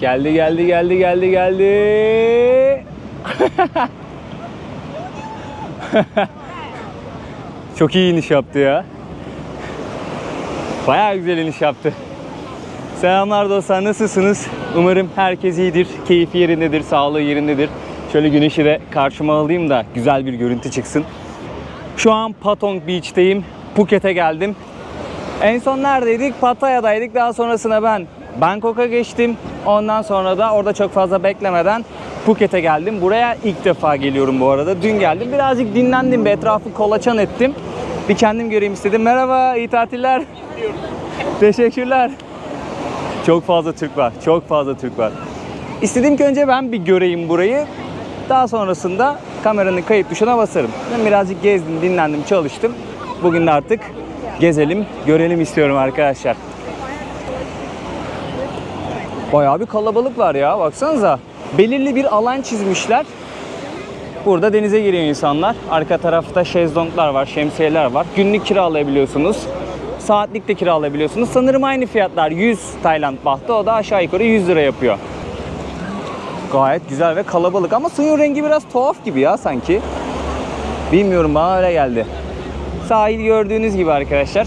Geldi geldi geldi geldi geldi. Çok iyi iniş yaptı ya. Bayağı güzel iniş yaptı. Selamlar dostlar nasılsınız? Umarım herkes iyidir, keyfi yerindedir, sağlığı yerindedir. Şöyle güneşi de karşıma alayım da güzel bir görüntü çıksın. Şu an Patong Beach'teyim. Phuket'e geldim. En son neredeydik? Pattaya'daydık. Daha sonrasında ben Bangkok'a geçtim. Ondan sonra da orada çok fazla beklemeden Phuket'e geldim. Buraya ilk defa geliyorum bu arada. Dün geldim. Birazcık dinlendim. Bir etrafı kolaçan ettim. Bir kendim göreyim istedim. Merhaba, iyi tatiller. Teşekkürler. Çok fazla Türk var. Çok fazla Türk var. İstedim ki önce ben bir göreyim burayı. Daha sonrasında kameranın kayıt tuşuna basarım. Ben birazcık gezdim, dinlendim, çalıştım. Bugün de artık gezelim, görelim istiyorum arkadaşlar. Bayağı bir kalabalık var ya baksanıza. Belirli bir alan çizmişler. Burada denize giriyor insanlar. Arka tarafta şezlonglar var, şemsiyeler var. Günlük kiralayabiliyorsunuz. Saatlik de kiralayabiliyorsunuz. Sanırım aynı fiyatlar 100 Tayland bahtı. O da aşağı yukarı 100 lira yapıyor. Gayet güzel ve kalabalık ama suyun rengi biraz tuhaf gibi ya sanki. Bilmiyorum bana öyle geldi. Sahil gördüğünüz gibi arkadaşlar.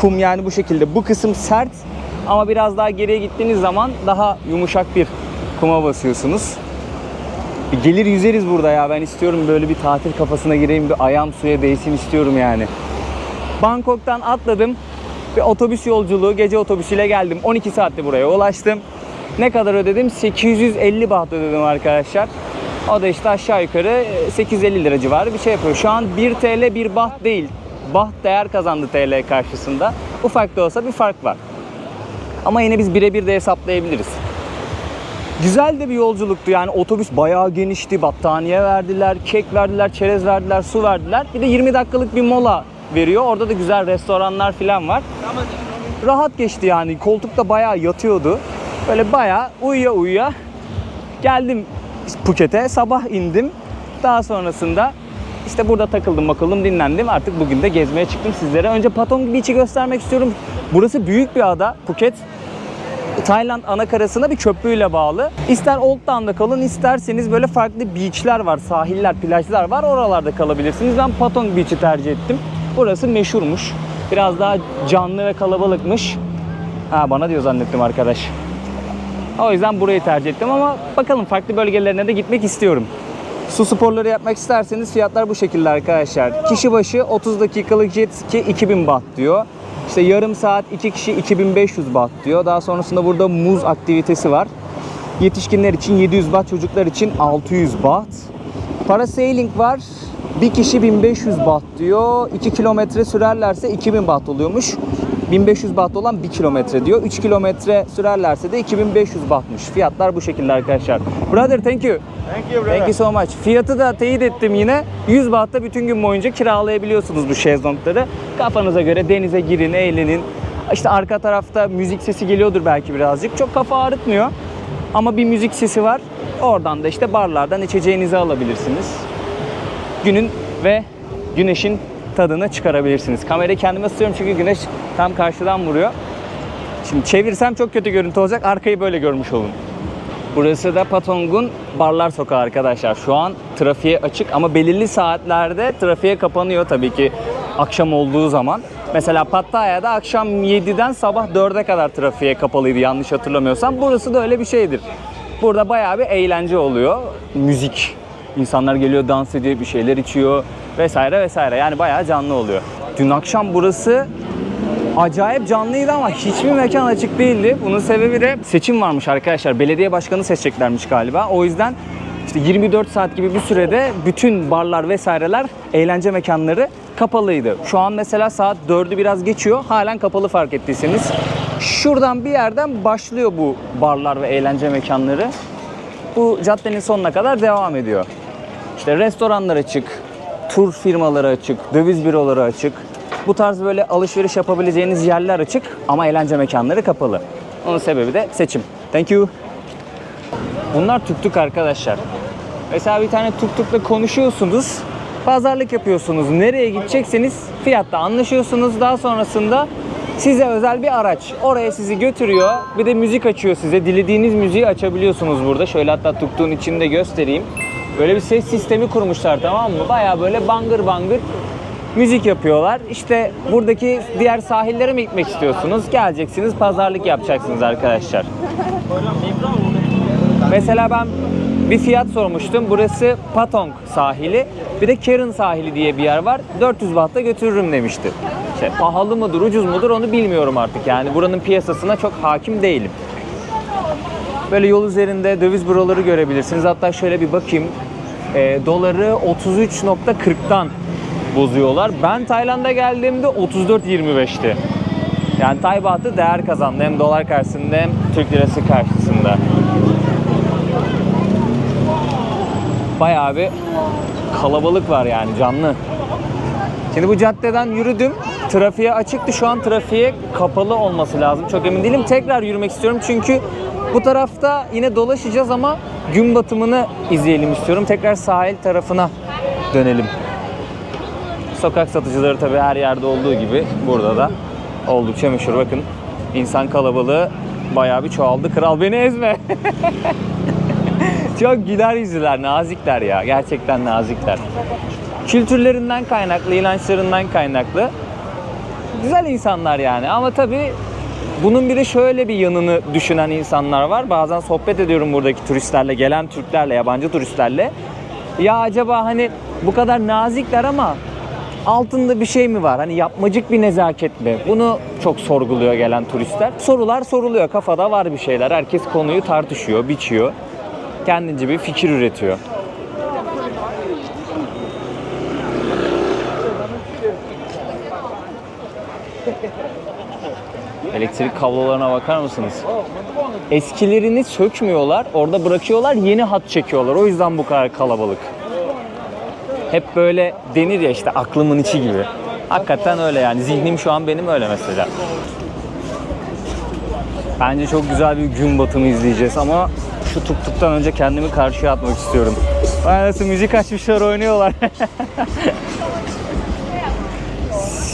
Kum yani bu şekilde. Bu kısım sert ama biraz daha geriye gittiğiniz zaman daha yumuşak bir kuma basıyorsunuz. Gelir yüzeriz burada ya. Ben istiyorum böyle bir tatil kafasına gireyim. Bir ayağım suya değsin istiyorum yani. Bangkok'tan atladım. Bir otobüs yolculuğu, gece otobüsüyle geldim. 12 saatte buraya ulaştım. Ne kadar ödedim? 850 baht ödedim arkadaşlar. O da işte aşağı yukarı 850 lira civarı bir şey yapıyor. Şu an 1 TL 1 baht değil. Baht değer kazandı TL karşısında. Ufak da olsa bir fark var. Ama yine biz birebir de hesaplayabiliriz. Güzel de bir yolculuktu yani otobüs bayağı genişti. Battaniye verdiler, kek verdiler, çerez verdiler, su verdiler. Bir de 20 dakikalık bir mola veriyor. Orada da güzel restoranlar falan var. Rahat geçti yani. Koltukta bayağı yatıyordu. Böyle bayağı uyuya uyuya geldim Phuket'e. Sabah indim. Daha sonrasında işte burada takıldım bakalım dinlendim. Artık bugün de gezmeye çıktım sizlere. Önce Patong Beach'i göstermek istiyorum. Burası büyük bir ada Phuket. Tayland ana karasına bir köprüyle bağlı. İster Old Town'da kalın isterseniz böyle farklı beachler var, sahiller, plajlar var. Oralarda kalabilirsiniz. Ben Patong Beach'i tercih ettim. Burası meşhurmuş. Biraz daha canlı ve kalabalıkmış. Ha bana diyor zannettim arkadaş. O yüzden burayı tercih ettim ama bakalım farklı bölgelerine de gitmek istiyorum. Su sporları yapmak isterseniz fiyatlar bu şekilde arkadaşlar. Kişi başı 30 dakikalık jet ski 2000 baht diyor. İşte yarım saat 2 kişi 2500 baht diyor. Daha sonrasında burada muz aktivitesi var. Yetişkinler için 700 baht, çocuklar için 600 baht. Parasailing var. Bir kişi 1500 baht diyor. 2 kilometre sürerlerse 2000 baht oluyormuş. 1500 baht olan 1 kilometre diyor. 3 kilometre sürerlerse de 2500 bahtmış. Fiyatlar bu şekilde arkadaşlar. Brother thank you. Thank you, brother. Thank you so much. Fiyatı da teyit ettim yine. 100 bahtta bütün gün boyunca kiralayabiliyorsunuz bu şezlongları. Kafanıza göre denize girin, eğlenin. İşte arka tarafta müzik sesi geliyordur belki birazcık. Çok kafa ağrıtmıyor. Ama bir müzik sesi var. Oradan da işte barlardan içeceğinizi alabilirsiniz. Günün ve güneşin tadını çıkarabilirsiniz. Kamerayı kendime tutuyorum çünkü güneş tam karşıdan vuruyor. Şimdi çevirsem çok kötü görüntü olacak. Arkayı böyle görmüş olun. Burası da Patong'un barlar sokağı arkadaşlar. Şu an trafiğe açık ama belirli saatlerde trafiğe kapanıyor tabii ki akşam olduğu zaman. Mesela Pattaya'da akşam 7'den sabah 4'e kadar trafiğe kapalıydı yanlış hatırlamıyorsam. Burası da öyle bir şeydir. Burada bayağı bir eğlence oluyor. Müzik. İnsanlar geliyor dans ediyor, bir şeyler içiyor vesaire vesaire. Yani bayağı canlı oluyor. Dün akşam burası acayip canlıydı ama hiçbir mekan açık değildi. Bunun sebebi de seçim varmış arkadaşlar. Belediye başkanı seçeceklermiş galiba. O yüzden işte 24 saat gibi bir sürede bütün barlar vesaireler, eğlence mekanları kapalıydı. Şu an mesela saat 4'ü biraz geçiyor. Halen kapalı fark ettiyseniz. Şuradan bir yerden başlıyor bu barlar ve eğlence mekanları. Bu caddenin sonuna kadar devam ediyor. İşte restoranlar açık, tur firmaları açık, döviz büroları açık. Bu tarz böyle alışveriş yapabileceğiniz yerler açık ama eğlence mekanları kapalı. Onun sebebi de seçim. Thank you. Bunlar tuk tuk arkadaşlar. Mesela bir tane tuk tukla konuşuyorsunuz. Pazarlık yapıyorsunuz. Nereye gidecekseniz fiyatta anlaşıyorsunuz. Daha sonrasında Size özel bir araç. Oraya sizi götürüyor. Bir de müzik açıyor size. Dilediğiniz müziği açabiliyorsunuz burada. Şöyle hatta tuktuğun içini de göstereyim. Böyle bir ses sistemi kurmuşlar tamam mı? Baya böyle bangır bangır müzik yapıyorlar. İşte buradaki diğer sahillere mi gitmek istiyorsunuz? Geleceksiniz, pazarlık yapacaksınız arkadaşlar. Mesela ben bir fiyat sormuştum. Burası Patong sahili. Bir de Karen sahili diye bir yer var. 400 bahta götürürüm demişti. İşte pahalı mıdır, ucuz mudur onu bilmiyorum artık. Yani buranın piyasasına çok hakim değilim. Böyle yol üzerinde döviz büroları görebilirsiniz. Hatta şöyle bir bakayım. Ee, doları 33.40'tan bozuyorlar. Ben Tayland'a geldiğimde 34.25'ti. Yani Tay bahtı değer kazandı hem dolar karşısında hem Türk lirası karşısında. Bayağı bir kalabalık var yani canlı. Şimdi bu caddeden yürüdüm. Trafiğe açıktı. Şu an trafiğe kapalı olması lazım. Çok emin değilim. Tekrar yürümek istiyorum çünkü bu tarafta yine dolaşacağız ama gün batımını izleyelim istiyorum. Tekrar sahil tarafına dönelim. Sokak satıcıları tabii her yerde olduğu gibi burada da oldukça meşhur. Bakın insan kalabalığı bayağı bir çoğaldı. Kral beni ezme. Çok güler yüzlüler, nazikler ya. Gerçekten nazikler. Kültürlerinden kaynaklı, inançlarından kaynaklı. Güzel insanlar yani ama tabii bunun bir de şöyle bir yanını düşünen insanlar var. Bazen sohbet ediyorum buradaki turistlerle, gelen Türklerle, yabancı turistlerle. Ya acaba hani bu kadar nazikler ama altında bir şey mi var? Hani yapmacık bir nezaket mi? Bunu çok sorguluyor gelen turistler. Sorular soruluyor. Kafada var bir şeyler. Herkes konuyu tartışıyor, biçiyor. Kendince bir fikir üretiyor. Elektrik kablolarına bakar mısınız? Eskilerini sökmüyorlar, orada bırakıyorlar, yeni hat çekiyorlar. O yüzden bu kadar kalabalık. Hep böyle denir ya işte aklımın içi gibi. Hakikaten öyle yani. Zihnim şu an benim öyle mesela. Bence çok güzel bir gün batımı izleyeceğiz ama şu tuk tuktan önce kendimi karşıya atmak istiyorum. Vay nasıl müzik açmışlar oynuyorlar.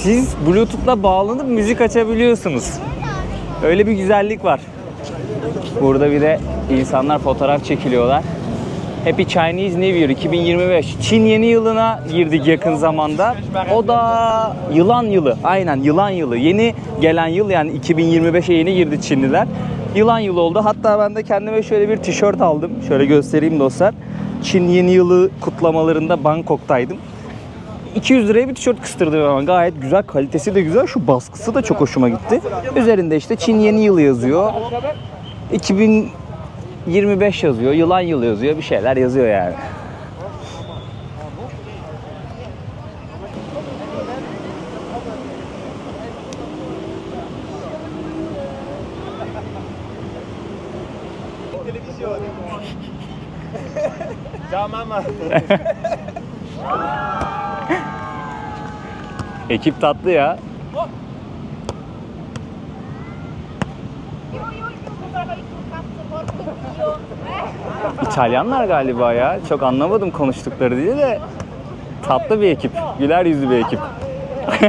Siz Bluetooth'la bağlanıp müzik açabiliyorsunuz. Öyle bir güzellik var. Burada bir de insanlar fotoğraf çekiliyorlar. Happy Chinese New Year 2025. Çin yeni yılına girdik yakın zamanda. O da yılan yılı. Aynen yılan yılı. Yeni gelen yıl yani 2025'e yeni girdi Çinliler. Yılan yılı oldu. Hatta ben de kendime şöyle bir tişört aldım. Şöyle göstereyim dostlar. Çin yeni yılı kutlamalarında Bangkok'taydım. 200 liraya bir tişört kıstırdım ama gayet güzel. Kalitesi de güzel. Şu baskısı da çok hoşuma gitti. Üzerinde işte Çin yeni yılı yazıyor. 2025 yazıyor. Yılan yılı yazıyor. Bir şeyler yazıyor yani. Ekip tatlı ya. İtalyanlar galiba ya. Çok anlamadım konuştukları diye de tatlı bir ekip. Güler yüzlü bir ekip.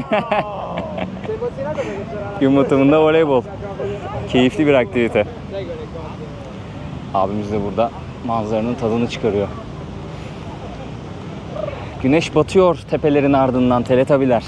Gün batımında voleybol. Keyifli bir aktivite. Abimiz de burada manzaranın tadını çıkarıyor. Güneş batıyor tepelerin ardından teletabiler.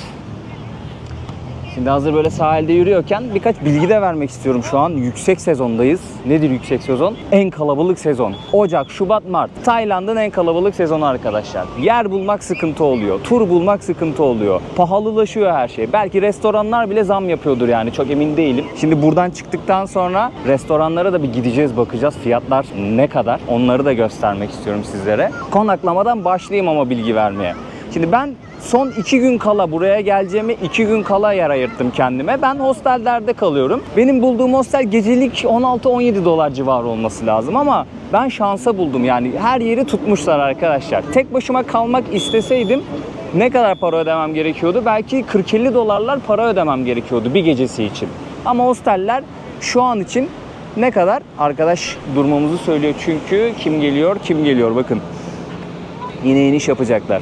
Şimdi hazır böyle sahilde yürüyorken birkaç bilgi de vermek istiyorum şu an. Yüksek sezondayız. Nedir yüksek sezon? En kalabalık sezon. Ocak, Şubat, Mart. Tayland'ın en kalabalık sezonu arkadaşlar. Yer bulmak sıkıntı oluyor. Tur bulmak sıkıntı oluyor. Pahalılaşıyor her şey. Belki restoranlar bile zam yapıyordur yani çok emin değilim. Şimdi buradan çıktıktan sonra restoranlara da bir gideceğiz bakacağız. Fiyatlar ne kadar? Onları da göstermek istiyorum sizlere. Konaklamadan başlayayım ama bilgi vermeye. Şimdi ben son iki gün kala buraya geleceğimi iki gün kala yer ayırttım kendime. Ben hostellerde kalıyorum. Benim bulduğum hostel gecelik 16-17 dolar civarı olması lazım ama ben şansa buldum yani her yeri tutmuşlar arkadaşlar. Tek başıma kalmak isteseydim ne kadar para ödemem gerekiyordu? Belki 40-50 dolarlar para ödemem gerekiyordu bir gecesi için. Ama hosteller şu an için ne kadar? Arkadaş durmamızı söylüyor çünkü kim geliyor kim geliyor bakın. Yine iniş yapacaklar.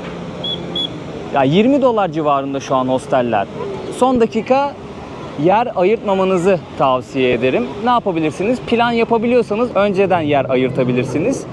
Ya 20 dolar civarında şu an hosteller. Son dakika yer ayırtmamanızı tavsiye ederim. Ne yapabilirsiniz? Plan yapabiliyorsanız önceden yer ayırtabilirsiniz.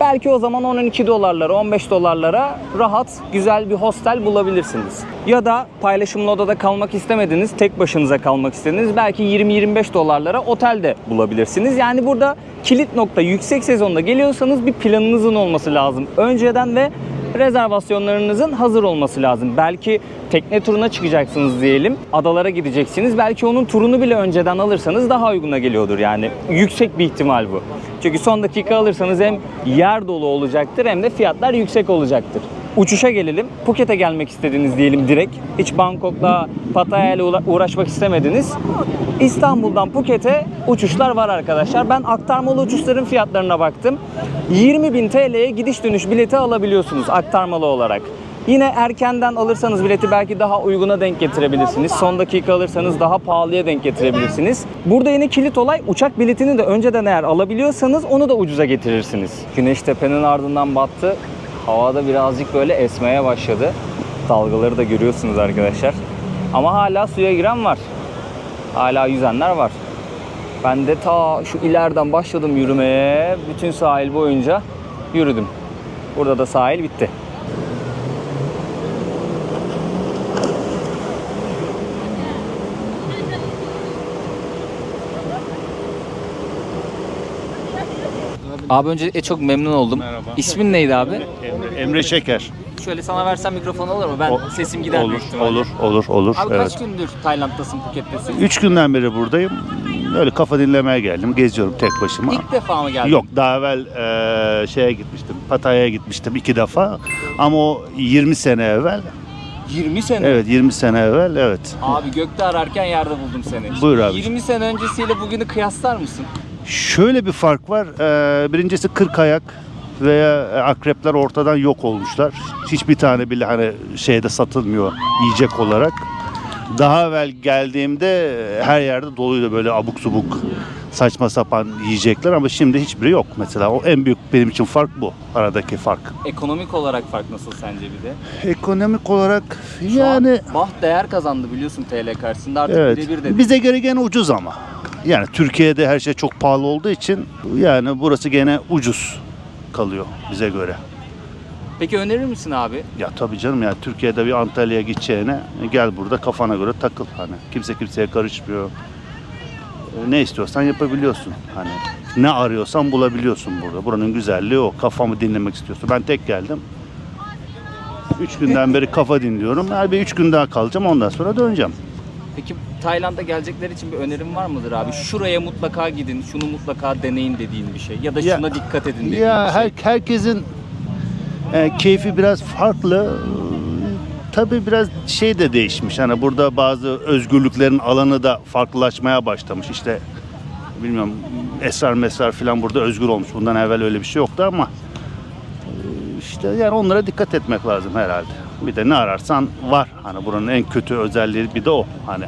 Belki o zaman 12 dolarlara, 15 dolarlara rahat, güzel bir hostel bulabilirsiniz. Ya da paylaşımlı odada kalmak istemediniz, tek başınıza kalmak istediniz. Belki 20-25 dolarlara otelde bulabilirsiniz. Yani burada kilit nokta yüksek sezonda geliyorsanız bir planınızın olması lazım. Önceden ve rezervasyonlarınızın hazır olması lazım. Belki tekne turuna çıkacaksınız diyelim. Adalara gideceksiniz. Belki onun turunu bile önceden alırsanız daha uyguna geliyordur yani. Yüksek bir ihtimal bu. Çünkü son dakika alırsanız hem yer dolu olacaktır hem de fiyatlar yüksek olacaktır. Uçuşa gelelim. Phuket'e gelmek istediniz diyelim direkt. Hiç Bangkok'la Pattaya ile uğra- uğraşmak istemediniz. İstanbul'dan Phuket'e uçuşlar var arkadaşlar. Ben aktarmalı uçuşların fiyatlarına baktım. 20.000 TL'ye gidiş dönüş bileti alabiliyorsunuz aktarmalı olarak. Yine erkenden alırsanız bileti belki daha uyguna denk getirebilirsiniz. Son dakika alırsanız daha pahalıya denk getirebilirsiniz. Burada yine kilit olay uçak biletini de önceden eğer alabiliyorsanız onu da ucuza getirirsiniz. Güneş tepenin ardından battı. Havada birazcık böyle esmeye başladı. Dalgaları da görüyorsunuz arkadaşlar. Ama hala suya giren var. Hala yüzenler var. Ben de ta şu ileriden başladım yürümeye. Bütün sahil boyunca yürüdüm. Burada da sahil bitti. Abi önce e, çok memnun oldum. Merhaba. İsmin neydi abi? Emre, Emre Şeker. Şöyle sana versem mikrofon olur mu? Ben O- sesim gider olur, büyük ihtimalle. olur, olur, olur. Abi evet. kaç gündür Tayland'dasın, Phuket'tesin? Üç günden beri buradayım. Öyle kafa dinlemeye geldim. Geziyorum tek başıma. İlk defa mı geldin? Yok daha evvel e, şeye gitmiştim. Pattaya'ya gitmiştim iki defa. Ama o 20 sene evvel. 20 sene. Evet 20 sene evvel evet. Abi gökte ararken yerde buldum seni. Buyur abi. 20 sene öncesiyle bugünü kıyaslar mısın? Şöyle bir fark var. E, birincisi 40 ayak veya akrepler ortadan yok olmuşlar. Hiçbir tane bile hani şeyde satılmıyor yiyecek olarak. Daha evvel geldiğimde her yerde doluydu böyle abuk subuk saçma sapan yiyecekler ama şimdi hiçbiri yok mesela. O en büyük benim için fark bu. Aradaki fark. Ekonomik olarak fark nasıl sence bir de? Ekonomik olarak Şu yani an baht değer kazandı biliyorsun TL karşısında artık evet birebir de. bize göre gene ucuz ama. Yani Türkiye'de her şey çok pahalı olduğu için yani burası gene ucuz kalıyor bize göre. Peki önerir misin abi? Ya tabii canım ya Türkiye'de bir Antalya'ya gideceğine gel burada kafana göre takıl hani. Kimse kimseye karışmıyor. E, Ne istiyorsan yapabiliyorsun hani. Ne arıyorsan bulabiliyorsun burada. Buranın güzelliği o. Kafamı dinlemek istiyorsun. Ben tek geldim. Üç günden beri kafa dinliyorum. Yani bir üç gün daha kalacağım ondan sonra döneceğim. Peki Tayland'a gelecekler için bir önerim var mıdır abi? Şuraya mutlaka gidin, şunu mutlaka deneyin dediğin bir şey. Ya da Ya- şuna dikkat edin dediğin Ya bir şey. her, herkesin e, keyfi biraz farklı. Tabii biraz şey de değişmiş. Hani burada bazı özgürlüklerin alanı da farklılaşmaya başlamış. İşte bilmiyorum esrar mesrar falan burada özgür olmuş. Bundan evvel öyle bir şey yoktu ama e, işte yani onlara dikkat etmek lazım herhalde. Bir de ne ararsan var. Hani buranın en kötü özelliği bir de o. Hani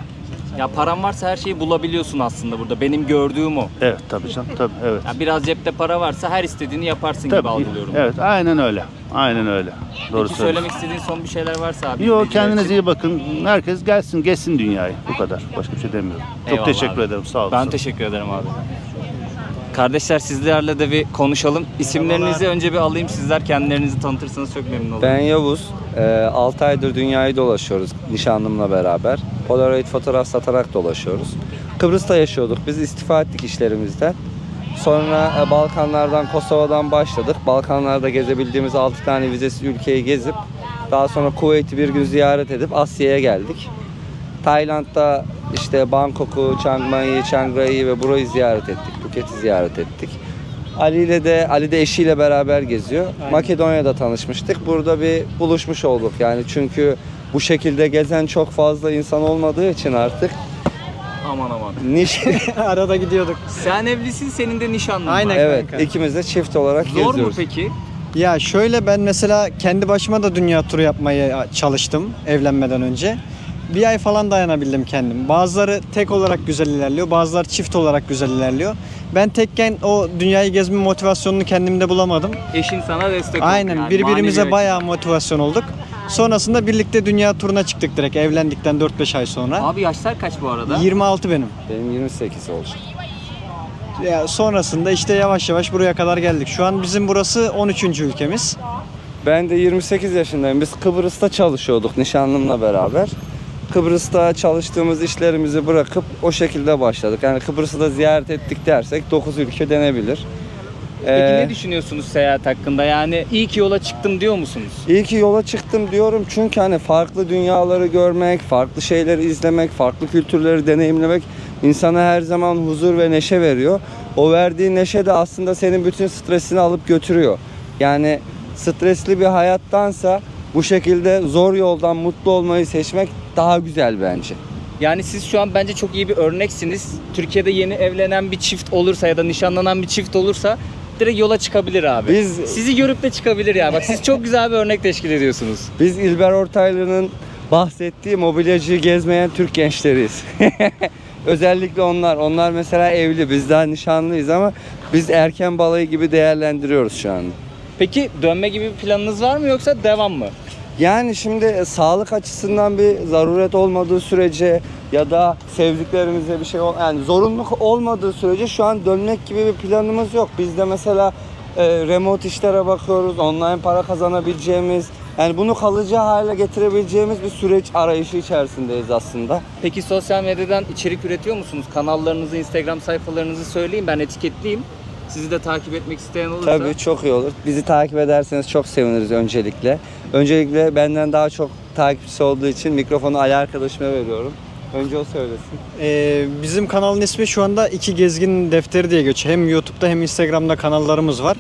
Ya paran varsa her şeyi bulabiliyorsun aslında burada. Benim gördüğüm o. evet tabii canım tabii evet. Ya biraz cepte para varsa her istediğini yaparsın gibi algılıyorum. evet aynen öyle. Aynen öyle. Doğru Peki söylüyorsun. söylemek istediğin son bir şeyler varsa abi. Yok izleyiciler kendinize için. iyi bakın. Herkes gelsin, gezsin dünyayı. Bu kadar. Başka bir şey demiyorum. Çok Eyvallah teşekkür abi. ederim. Sağ olun. Ben teşekkür ederim abi. Kardeşler sizlerle de bir konuşalım. İsimlerinizi önce bir alayım. Sizler kendilerinizi tanıtırsanız çok memnun olurum. Ben Yavuz. 6 aydır dünyayı dolaşıyoruz nişanlımla beraber. Polaroid fotoğraf satarak dolaşıyoruz. Kıbrıs'ta yaşıyorduk. Biz istifa ettik işlerimizden. Sonra e, Balkanlardan, Kosova'dan başladık. Balkanlarda gezebildiğimiz 6 tane vizesiz ülkeyi gezip daha sonra Kuveyt'i bir gün ziyaret edip Asya'ya geldik. Tayland'da işte Bangkok'u, Chiang Mai'yi, Chiang Rai'yi ve burayı ziyaret ettik. Phuket'i ziyaret ettik. Ali ile de Ali de eşiyle beraber geziyor. Makedonya'da tanışmıştık. Burada bir buluşmuş olduk yani çünkü bu şekilde gezen çok fazla insan olmadığı için artık Aman aman. niş Arada gidiyorduk. Sen evlisin, senin de nişanlın Aynen. var. evet kanka. ikimiz de çift olarak Zor mu geziyoruz. peki? Ya şöyle ben mesela kendi başıma da dünya turu yapmaya çalıştım evlenmeden önce. Bir ay falan dayanabildim kendim. Bazıları tek olarak güzel ilerliyor, bazıları çift olarak güzel ilerliyor. Ben tekken o dünyayı gezme motivasyonunu kendimde bulamadım. Eşin sana destek oldu Aynen yani, birbirimize bayağı motivasyon olduk. Sonrasında birlikte dünya turuna çıktık direkt evlendikten 4-5 ay sonra. Abi yaşlar kaç bu arada? 26 benim. Benim 28 olacak. Ya sonrasında işte yavaş yavaş buraya kadar geldik. Şu an bizim burası 13. ülkemiz. Ben de 28 yaşındayım. Biz Kıbrıs'ta çalışıyorduk nişanlımla beraber. Kıbrıs'ta çalıştığımız işlerimizi bırakıp o şekilde başladık. Yani Kıbrıs'ı da ziyaret ettik dersek 9 ülke denebilir. Peki Ee, ne düşünüyorsunuz seyahat hakkında? Yani iyi ki yola çıktım diyor musunuz? İyi ki yola çıktım diyorum çünkü hani farklı dünyaları görmek, farklı şeyleri izlemek, farklı kültürleri deneyimlemek insana her zaman huzur ve neşe veriyor. O verdiği neşe de aslında senin bütün stresini alıp götürüyor. Yani stresli bir hayattansa bu şekilde zor yoldan mutlu olmayı seçmek daha güzel bence. Yani siz şu an bence çok iyi bir örneksiniz. Türkiye'de yeni evlenen bir çift olursa ya da nişanlanan bir çift olursa direkt yola çıkabilir abi. Biz- Sizi görüp de çıkabilir ya. Bak siz çok güzel bir örnek teşkil ediyorsunuz. Biz İlber Ortaylı'nın bahsettiği mobilyacıyı gezmeyen Türk gençleriyiz. Özellikle onlar. Onlar mesela evli. Biz daha nişanlıyız ama biz erken balayı gibi değerlendiriyoruz şu an. Peki dönme gibi bir planınız var mı yoksa devam mı? Yani şimdi e, sağlık açısından bir zaruret olmadığı sürece ya da sevdiklerimize bir şey ol yani zorunluluk olmadığı sürece şu an dönmek gibi bir planımız yok. Biz de mesela e, remote işlere bakıyoruz. Online para kazanabileceğimiz yani bunu kalıcı hale getirebileceğimiz bir süreç arayışı içerisindeyiz aslında. Peki sosyal medyadan içerik üretiyor musunuz? Kanallarınızı, Instagram sayfalarınızı söyleyin ben etiketleyeyim. Sizi de takip etmek isteyen olursa. Tabii çok iyi olur. Bizi takip ederseniz çok seviniriz öncelikle. Öncelikle benden daha çok takipçisi olduğu için mikrofonu Ali arkadaşıma veriyorum. Önce o söylesin. Ee, bizim kanalın ismi şu anda İki Gezgin Defteri diye geçiyor. Hem YouTube'da hem Instagram'da kanallarımız var.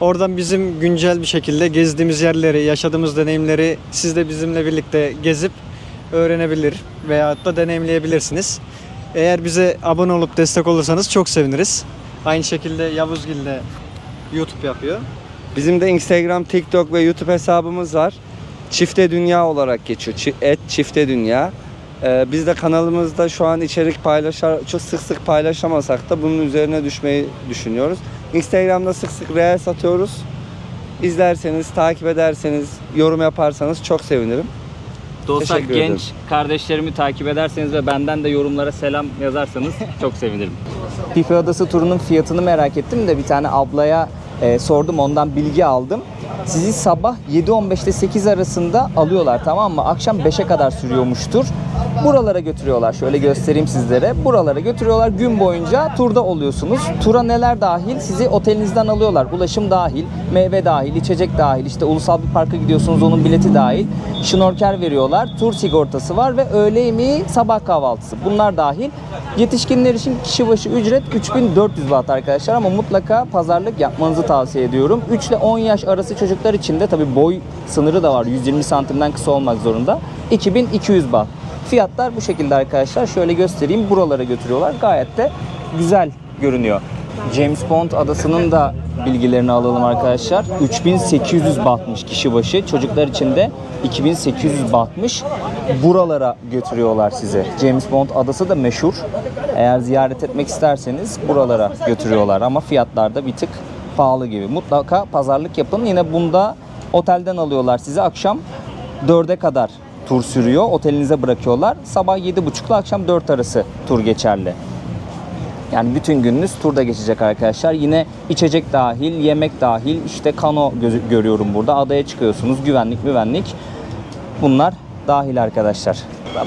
Oradan bizim güncel bir şekilde gezdiğimiz yerleri, yaşadığımız deneyimleri siz de bizimle birlikte gezip öğrenebilir veyahut da deneyimleyebilirsiniz. Eğer bize abone olup destek olursanız çok seviniriz. Aynı şekilde Yavuzgil de YouTube yapıyor. Bizim de Instagram, TikTok ve YouTube hesabımız var. Çifte Dünya olarak geçiyor. Çi- Et Çifte Dünya. Ee, biz de kanalımızda şu an içerik paylaşar, çok sık sık paylaşamasak da bunun üzerine düşmeyi düşünüyoruz. Instagram'da sık sık reel satıyoruz. İzlerseniz, takip ederseniz, yorum yaparsanız çok sevinirim. Dostlar Teşekkür genç ederim. kardeşlerimi takip ederseniz ve benden de yorumlara selam yazarsanız çok sevinirim. Pifi Adası turunun fiyatını merak ettim de bir tane ablaya e, sordum ondan bilgi aldım. Sizi sabah 7.15 ile 8 arasında alıyorlar tamam mı? Akşam 5'e kadar sürüyormuştur. Buralara götürüyorlar. Şöyle göstereyim sizlere. Buralara götürüyorlar. Gün boyunca turda oluyorsunuz. Tura neler dahil? Sizi otelinizden alıyorlar. Ulaşım dahil, meyve dahil, içecek dahil. İşte ulusal bir parka gidiyorsunuz onun bileti dahil. Şnorkel veriyorlar. Tur sigortası var ve öğle yemeği, sabah kahvaltısı. Bunlar dahil. Yetişkinler için kişi başı ücret 3400 baht arkadaşlar ama mutlaka pazarlık yapmanızı tavsiye ediyorum. 3 ile 10 yaş arası çocuklar için de tabi boy sınırı da var. 120 santimden kısa olmak zorunda. 2200 baht. Fiyatlar bu şekilde arkadaşlar. Şöyle göstereyim. Buralara götürüyorlar. Gayet de güzel görünüyor. James Bond adasının da bilgilerini alalım arkadaşlar. 3800 bahtmış kişi başı. Çocuklar için de 2800 bahtmış. Buralara götürüyorlar sizi. James Bond adası da meşhur. Eğer ziyaret etmek isterseniz buralara götürüyorlar ama fiyatlar da bir tık pahalı gibi. Mutlaka pazarlık yapın. Yine bunda otelden alıyorlar sizi akşam 4'e kadar tur sürüyor. Otelinize bırakıyorlar. Sabah 7.30 ile akşam 4 arası tur geçerli. Yani bütün gününüz turda geçecek arkadaşlar. Yine içecek dahil, yemek dahil, işte kano görüyorum burada. Adaya çıkıyorsunuz. Güvenlik, güvenlik. Bunlar dahil arkadaşlar.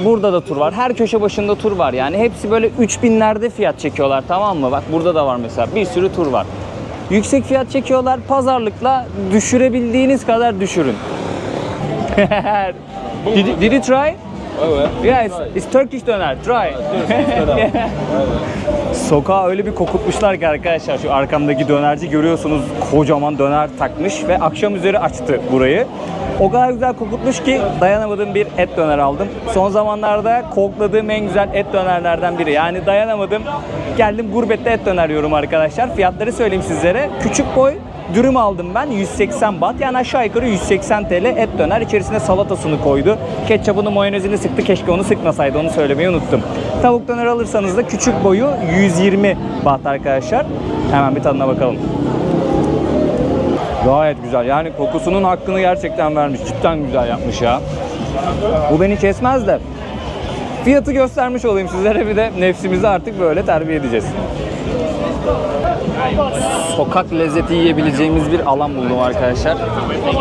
Burada da tur var. Her köşe başında tur var. Yani hepsi böyle 3000'lerde fiyat çekiyorlar tamam mı? Bak burada da var mesela. Bir sürü tur var. Yüksek fiyat çekiyorlar. Pazarlıkla düşürebildiğiniz kadar düşürün. did, you- did you try? Yeah, it's, it's Turkish döner. Try. Sokağa öyle bir kokutmuşlar ki arkadaşlar şu arkamdaki dönerci görüyorsunuz kocaman döner takmış ve akşam üzeri açtı burayı. O kadar güzel kokutmuş ki dayanamadığım bir et döner aldım. Son zamanlarda kokladığım en güzel et dönerlerden biri. Yani dayanamadım. Geldim gurbette et döner yiyorum arkadaşlar. Fiyatları söyleyeyim sizlere. Küçük boy dürüm aldım ben 180 baht yani aşağı yukarı 180 TL et döner içerisine salatasını koydu. Ketçapını mayonezini sıktı keşke onu sıkmasaydı onu söylemeyi unuttum. Tavuk döner alırsanız da küçük boyu 120 baht arkadaşlar. Hemen bir tadına bakalım. Gayet güzel. Yani kokusunun hakkını gerçekten vermiş. Cidden güzel yapmış ya. Bu beni kesmez de. Fiyatı göstermiş olayım sizlere bir de nefsimizi artık böyle terbiye edeceğiz. Sokak lezzeti yiyebileceğimiz bir alan buldum arkadaşlar.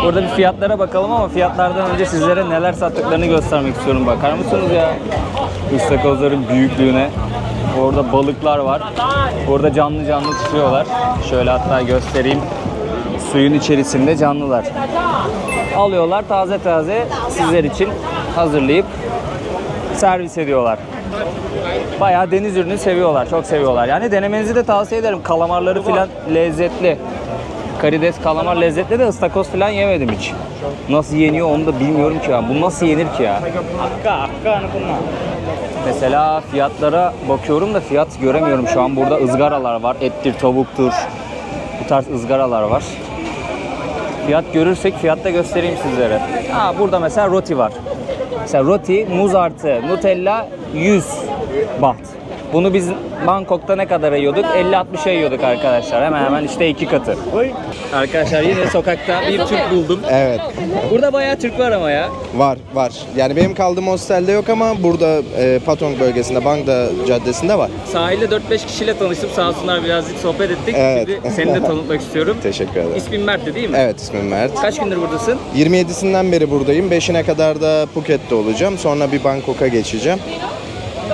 Burada bir fiyatlara bakalım ama fiyatlardan önce sizlere neler sattıklarını göstermek istiyorum. Bakar mısınız ya? İstakozların büyüklüğüne. Orada balıklar var. Orada canlı canlı tutuyorlar. Şöyle hatta göstereyim. Suyun içerisinde canlılar. Alıyorlar taze taze sizler için hazırlayıp servis ediyorlar. Bayağı deniz ürünü seviyorlar, çok seviyorlar. Yani denemenizi de tavsiye ederim. Kalamarları filan lezzetli. Karides, kalamar lezzetli de ıstakoz filan yemedim hiç. Nasıl yeniyor onu da bilmiyorum ki ya. Bu nasıl yenir ki ya? Mesela fiyatlara bakıyorum da fiyat göremiyorum şu an. Burada ızgaralar var. Ettir, tavuktur. Bu tarz ızgaralar var. Fiyat görürsek fiyatta göstereyim sizlere. Ha burada mesela roti var. Mesela roti, muz artı Nutella 100 baht. Bunu biz Bangkok'ta ne kadar yiyorduk? 50-60'a yiyorduk arkadaşlar. Hemen hemen işte iki katı. Arkadaşlar yine sokakta bir Türk buldum. Evet Burada bayağı Türk var ama ya. var var. Yani benim kaldığım hostelde yok ama burada e, Patong bölgesinde Bangda Caddesi'nde var. Sahilde 4-5 kişiyle tanıştım. Sağ olsunlar birazcık sohbet ettik. Evet. Şimdi seni de tanıtmak istiyorum. Teşekkür ederim. İsmin Mert'ti değil mi? Evet ismim Mert. Kaç gündür buradasın? 27'sinden beri buradayım. 5'ine kadar da Phuket'te olacağım. Sonra bir Bangkok'a geçeceğim.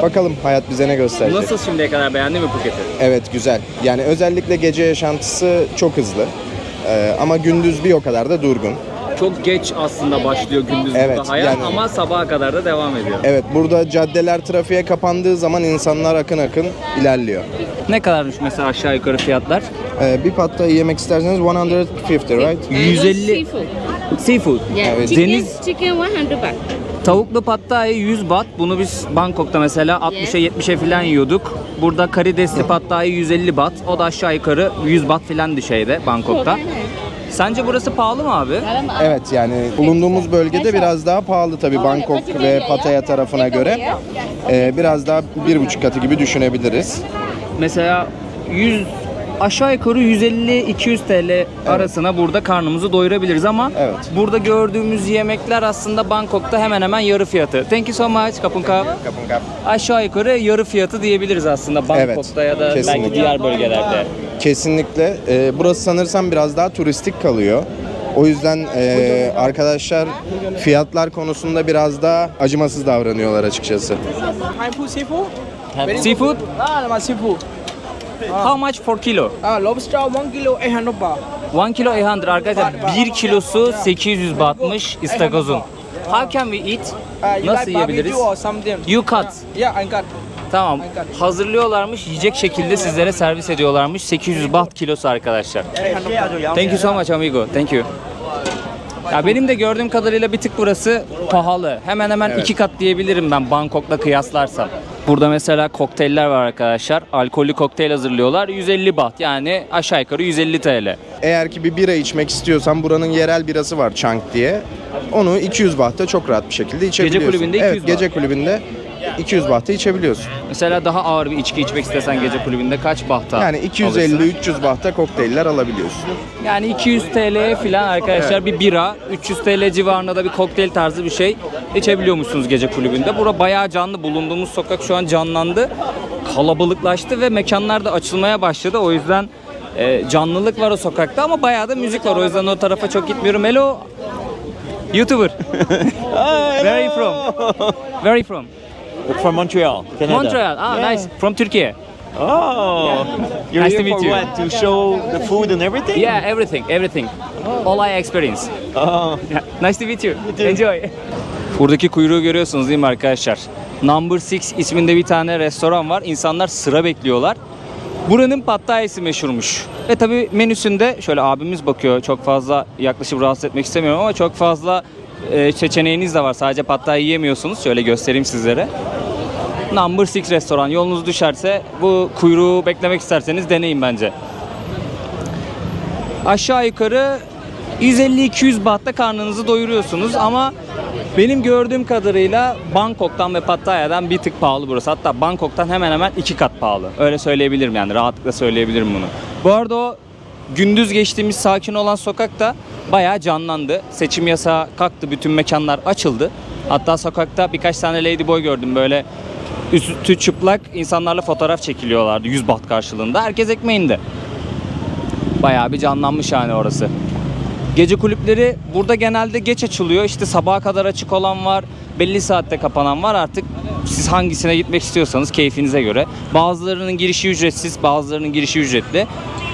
Bakalım hayat bize ne gösterecek. Nasıl şimdiye kadar beğendin mi Phuket'i? Evet güzel. Yani özellikle gece yaşantısı çok hızlı. E, ama gündüz bir o kadar da durgun. Çok geç aslında başlıyor gündüz Evet, burada hayat yani- ama sabaha kadar da devam ediyor. Evet burada caddeler trafiğe kapandığı zaman insanlar akın akın ilerliyor. Ne kadarmış mesela aşağı yukarı fiyatlar? E, bir patta yemek isterseniz 150 right? 150 Seafood. seafood. Yeah. Evet. Chicken, Deniz- chicken 100 baht. Tavuklu thai 100 baht. Bunu biz Bangkok'ta mesela 60'a 70'e falan yiyorduk. Burada karidesli thai 150 baht. O da aşağı yukarı 100 baht filandı şeyde Bangkok'ta. Sence burası pahalı mı abi? Evet yani bulunduğumuz bölgede biraz daha pahalı tabii Bangkok ve Pattaya tarafına göre. Ee, biraz daha bir buçuk katı gibi düşünebiliriz. Mesela 100 aşağı yukarı 150-200 TL arasına burada karnımızı doyurabiliriz ama Evet. burada gördüğümüz yemekler aslında Bangkok'ta hemen hemen yarı fiyatı. Thank you so much Kapun Kap. Aşağı yukarı yarı fiyatı diyebiliriz aslında Bangkok'ta ya da belki kesinlikle. diğer bölgelerde. Kesinlikle. Ee, burası sanırsam biraz daha turistik kalıyor. O yüzden e, arkadaşlar fiyatlar konusunda biraz daha acımasız davranıyorlar açıkçası. Hai food seafood? Seafood? Ah, seafood. How much for kilo? Ah, lobster 1 kilo 800 baht. 1 kilo 800 arkadaşlar 1 kilosu 800 bahtmış istakozun. How can we eat? Ah, you Nasıl like yiyebiliriz? barbecue or something? You cut. Yeah, I got. Tamam. Hazırlıyorlarmış, yiyecek şekilde sizlere servis ediyorlarmış. 800 baht kilosu arkadaşlar. Thank you so much amigo. Thank you. Ya benim de gördüğüm kadarıyla bir tık burası pahalı. Hemen hemen iki kat diyebilirim ben Bangkok'la kıyaslarsam. Burada mesela kokteyller var arkadaşlar. Alkollü kokteyl hazırlıyorlar. 150 baht yani aşağı yukarı 150 TL. Eğer ki bir bira içmek istiyorsan buranın yerel birası var Chang diye. Onu 200 bahta çok rahat bir şekilde içebiliyorsun. kulübünde 200 Evet, gece kulübünde 200 bahta içebiliyorsun. Mesela daha ağır bir içki içmek istesen gece kulübünde kaç bahta Yani alırsın? 250-300 bahta kokteyller alabiliyorsun. Yani 200 TL'ye falan arkadaşlar bir bira, 300 TL civarında da bir kokteyl tarzı bir şey içebiliyormuşsunuz gece kulübünde. Bura bayağı canlı. Bulunduğumuz sokak şu an canlandı. Kalabalıklaştı ve mekanlar da açılmaya başladı. O yüzden e, canlılık var o sokakta ama bayağı da müzik var. O yüzden o tarafa çok gitmiyorum. Hello. YouTuber. Where are you from? Where are you from? From Montreal, Canada. Montreal. Ah, Yeah. nice. From Turkey. Oh, you're Nice to here meet for you. what? To show the food and everything? Yeah, everything, everything. All I experience. Oh, Yeah, Nice to meet you. Enjoy. Buradaki kuyruğu görüyorsunuz değil mi arkadaşlar? Number 6 isminde bir tane restoran var. İnsanlar sıra bekliyorlar. Buranın pad thai'si meşhurmuş. Ve tabi menüsünde şöyle abimiz bakıyor. Çok fazla yaklaşıp rahatsız etmek istemiyorum ama çok fazla e, seçeneğiniz de var. Sadece thai yiyemiyorsunuz. Şöyle göstereyim sizlere. Number 6 restoran. Yolunuz düşerse bu kuyruğu beklemek isterseniz deneyin bence. Aşağı yukarı 150-200 bahtta karnınızı doyuruyorsunuz ama benim gördüğüm kadarıyla Bangkok'tan ve Pattaya'dan bir tık pahalı burası. Hatta Bangkok'tan hemen hemen iki kat pahalı. Öyle söyleyebilirim yani rahatlıkla söyleyebilirim bunu. Bu arada o gündüz geçtiğimiz sakin olan sokak da bayağı canlandı. Seçim yasağı kalktı, bütün mekanlar açıldı. Hatta sokakta birkaç tane ladyboy gördüm böyle üstü çıplak insanlarla fotoğraf çekiliyorlardı 100 baht karşılığında. Herkes ekmeğinde. Bayağı bir canlanmış yani orası. Gece kulüpleri burada genelde geç açılıyor. İşte sabaha kadar açık olan var, belli saatte kapanan var. Artık siz hangisine gitmek istiyorsanız keyfinize göre. Bazılarının girişi ücretsiz, bazılarının girişi ücretli.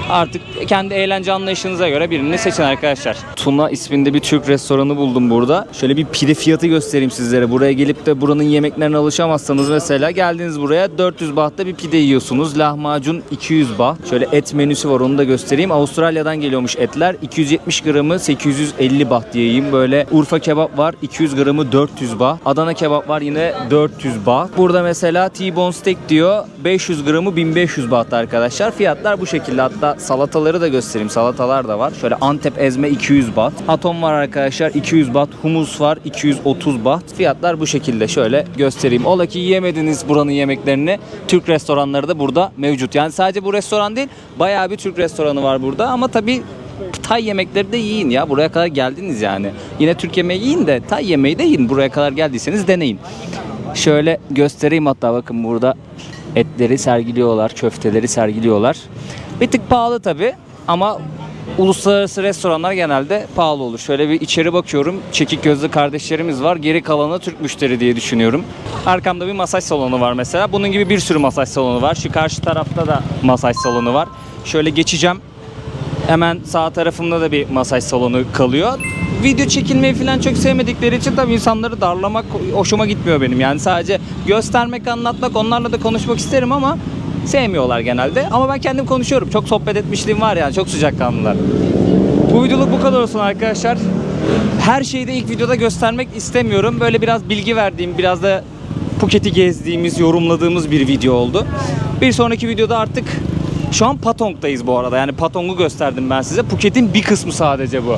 Artık kendi eğlence anlayışınıza göre birini seçin arkadaşlar. Tuna isminde bir Türk restoranı buldum burada. Şöyle bir pide fiyatı göstereyim sizlere. Buraya gelip de buranın yemeklerine alışamazsanız mesela geldiniz buraya 400 bahtta bir pide yiyorsunuz. Lahmacun 200 baht. Şöyle et menüsü var onu da göstereyim. Avustralya'dan geliyormuş etler. 270 gramı 850 baht diyeyim. Böyle Urfa kebap var 200 gramı 400 baht. Adana kebap var yine 400 baht. Burada mesela T-bone steak diyor 500 gramı 1500 baht arkadaşlar. Fiyatlar bu şekilde. Hatta salataları da göstereyim. Salatalar da var. Şöyle Antep ezme 200 baht. Atom var arkadaşlar 200 baht. Humus var 230 baht. Fiyatlar bu şekilde. Şöyle göstereyim. Ola ki yiyemediniz buranın yemeklerini. Türk restoranları da burada mevcut. Yani sadece bu restoran değil bayağı bir Türk restoranı var burada. Ama tabii Tay yemekleri de yiyin ya. Buraya kadar geldiniz yani. Yine Türk yemeği yiyin de Tay yemeği de yiyin. Buraya kadar geldiyseniz deneyin. Şöyle göstereyim hatta bakın burada etleri sergiliyorlar, köfteleri sergiliyorlar. Bir tık pahalı tabi ama uluslararası restoranlar genelde pahalı olur. Şöyle bir içeri bakıyorum. Çekik gözlü kardeşlerimiz var. Geri kalanı Türk müşteri diye düşünüyorum. Arkamda bir masaj salonu var mesela. Bunun gibi bir sürü masaj salonu var. Şu karşı tarafta da masaj salonu var. Şöyle geçeceğim. Hemen sağ tarafımda da bir masaj salonu kalıyor. Video çekilmeyi falan çok sevmedikleri için tabii insanları darlamak hoşuma gitmiyor benim. Yani sadece göstermek, anlatmak, onlarla da konuşmak isterim ama sevmiyorlar genelde. Ama ben kendim konuşuyorum. Çok sohbet etmişliğim var yani. Çok sıcakkanlılar. Bu videoluk bu kadar olsun arkadaşlar. Her şeyi de ilk videoda göstermek istemiyorum. Böyle biraz bilgi verdiğim, biraz da Phuket'i gezdiğimiz, yorumladığımız bir video oldu. Bir sonraki videoda artık şu an Patong'dayız bu arada. Yani Patong'u gösterdim ben size. Phuket'in bir kısmı sadece bu.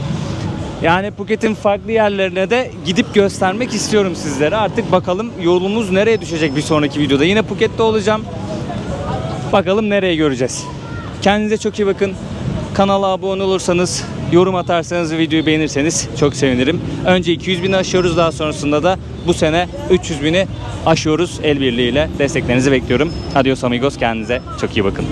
Yani Phuket'in farklı yerlerine de gidip göstermek istiyorum sizlere. Artık bakalım yolumuz nereye düşecek bir sonraki videoda. Yine Phuket'te olacağım. Bakalım nereye göreceğiz. Kendinize çok iyi bakın. Kanala abone olursanız, yorum atarsanız videoyu beğenirseniz çok sevinirim. Önce 200 bini aşıyoruz daha sonrasında da bu sene 300 bini aşıyoruz el birliğiyle. Desteklerinizi bekliyorum. Adios amigos kendinize çok iyi bakın.